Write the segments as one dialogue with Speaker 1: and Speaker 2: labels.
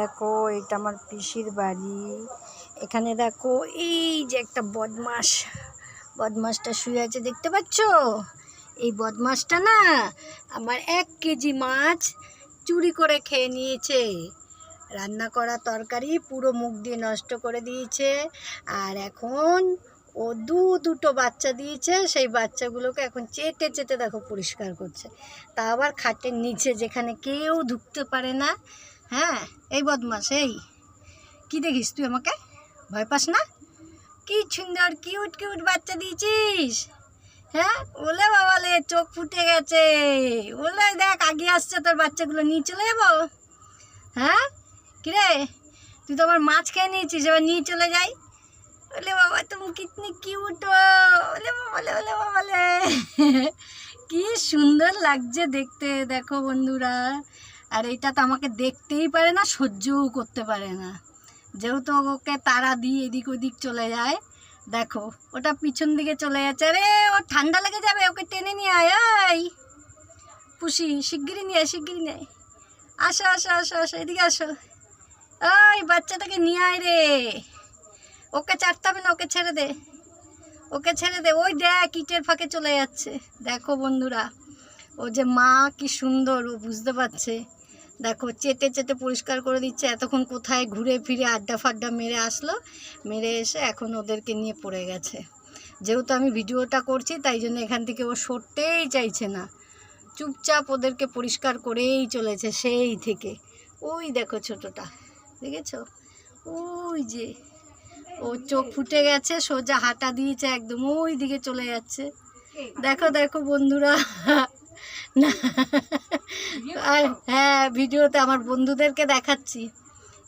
Speaker 1: দেখো, এটা আমার পিসির বাড়ি। এখানে দেখো, এই যে একটা বদমাস। বদমাসটা শুয়ে আছে, দেখতে পাচ্ছ? এই বদমাসটা না আমার এক কেজি মাছ চুরি করে খেয়ে নিয়েছে। রান্না করা তরকারি পুরো মুখ দিয়ে নষ্ট করে দিয়েছে। আর এখন ও দু দুটো বাচ্চা দিয়েছে, সেই বাচ্চাগুলোকে এখন চেটে চেটে দেখো পরিষ্কার করছে। তা আবার খাটের নিচে যেখানে কেউ ঢুকতে পারে না হ্যাঁ এই বদমাস এই। কি দেখিস তুই আমাকে? ভয় পাস না? কি সুন্দর কিউট কিউট বাচ্চা দিয়েছিস। হ্যাঁ ওলে বাবালে চোখ ফুটে গেছে। ওলে দেখ, আগে আসছে তোর বাচ্চাগুলো, নিয়ে চলে যাব? হ্যাঁ? কিরে, তুই তো আমার মাছ খেয়ে নিয়েছিস, এবার নিয়ে চলে যাই। ওলে বাবা, তুমি কিতনি কিউট ওলে বাবালে ওলে বাবালে কি সুন্দর লাগছে দেখতে, দেখো বন্ধুরা। আর এটা তো আমাকে দেখতেই পারে না, সহ্যও করতে পারে না। যেহেতু ওকে তারা দিয়ে এদিক ওদিক চলে যায়, দেখো, ওটা পিছন দিকে চলে যাচ্ছে। আরে, ও ঠান্ডা লেগে যাবে, ওকে টেনে নিয়ে আয় পুষি, শিগগিরই নিয়ে আয়, শিগগিরই নিয়ে আয়। আসো আসো আসো আসো, এদিকে আসো। ওই বাচ্চাটাকে নিয়ে আয় রে। ওকে চাটতে হবে না, ওকে ছেড়ে দে। ওকে ছেড়ে দে, ওই দেখ, ইটের ফাঁকে চলে যাচ্ছে। দেখো বন্ধুরা, ও যে মা কি সুন্দর, ও বুঝতে পারছে। দেখো চেটে চেটে পরিষ্কার করে দিচ্ছে। এতক্ষণ কোথায় ঘুরে ফিরে আড্ডা ফাড্ডা মেরে আসলো? মেরে এসে এখন ওদেরকে নিয়ে পড়ে গেছে। যেহেতু আমি ভিডিওটা করছি, তাই জন্য এখান থেকে ও সরতেই চাইছে না। চুপচাপ ওদেরকে পরিষ্কার করেই চলেছে সেই থেকে। ওই দেখো ছোটটা, দেখেছ? ওই যে, ও চোখ ফুটে গেছে, সোজা হাঁটা দিয়েছে একদম ওই দিকে চলে যাচ্ছে। দেখো দেখো বন্ধুরা না। আর হ্যাঁ ভিডিওতে আমার বন্ধুদেরকে দেখাচ্ছি।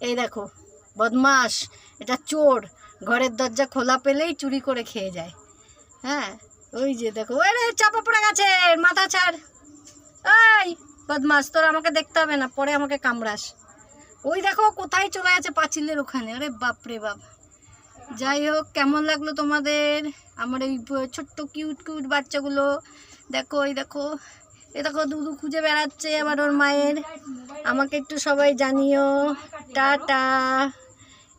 Speaker 1: এই দেখো বদমাস এটা চোর। ঘরের দরজা খোলা পেলেই চুরি করে খেয়ে যায়। হ্যাঁ ওই যে দেখো, ওই রে, চাপা পড়ে গেছে, মাথা ছাড়। এই বদমাস তোর আমাকে দেখতে হবে না, পরে আমাকে কামড়াস। ওই দেখো, কোথায় চলে গেছে পাঁচিলের ওখানে। আরে বাপ রে বাপ। যাই হোক, কেমন লাগল তোমাদের? আমার এই ছোট্ট, কিউট কিউট বাচ্চাগুলো। দেখো, ওই দেখো। এ দেখো দুধু খুঁজে বেড়াচ্ছে আবার ওর মায়ের। আমাকে একটু সবাই জানিও। টাটা।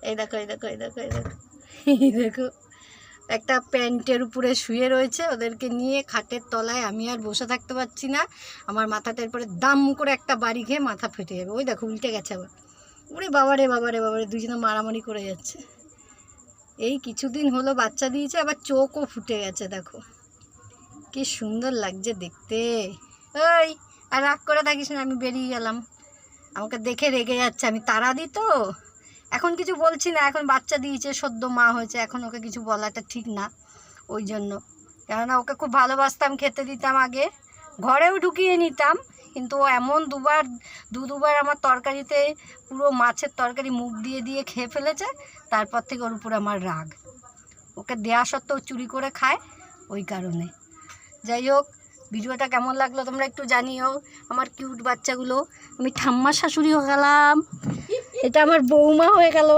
Speaker 1: এই দেখো এই দেখো এই দেখো এই দেখো। এই দেখো। একটা প্যান্টের উপরে শুয়ে রয়েছে। ওদেরকে নিয়ে খাটের তলায় আমি আর বসে থাকতে পারছি না। আমার মাথাটার উপরে দাম করে একটা বাড়ি খেয়ে মাথা ফেটে যাবে। ওই দেখো, উল্টে গেছে আবার। ওরে বাবারে বাবারে বাবারে দুজনে মারামারি করে যাচ্ছে। এই কিছুদিন হলো বাচ্চা দিয়েছে, আবার চোখও ফুটে গেছে, দেখো। কি সুন্দর লাগছে দেখতে। ওই আর রাগ করে থাকিস না, আমি বেরিয়ে গেলাম। আমাকে দেখে রেগে যাচ্ছে, আমি তারা দিই তো। এখন কিছু বলছি না, এখন বাচ্চা দিয়েছে, সদ্য মা হয়েছে, এখন ওকে কিছু বলাটা ঠিক না, ওই জন্য। কেননা ওকে খুব ভালোবাসতাম, খেতে দিতাম আগে। ঘরেও ঢুকিয়ে নিতাম, কিন্তু ও এমন দুবার, দু দুবার আমার তরকারিতে পুরো মাছের তরকারি মুখ দিয়ে দিয়ে খেয়ে ফেলেছে, তারপর থেকে ওর উপরে আমার রাগ। ওকে দেয়া সত্ত্বেও চুরি করে খায়, ওই কারণে। যাই হোক ভিডিওটা কেমন লাগল তোমরা একটু জানিও, আমার কিউট বাচ্চাগুলো। আমি ঠাম্মার শাশুড়ি হয়ে গেলাম। এটা আমার বৌমা হয়ে গেল।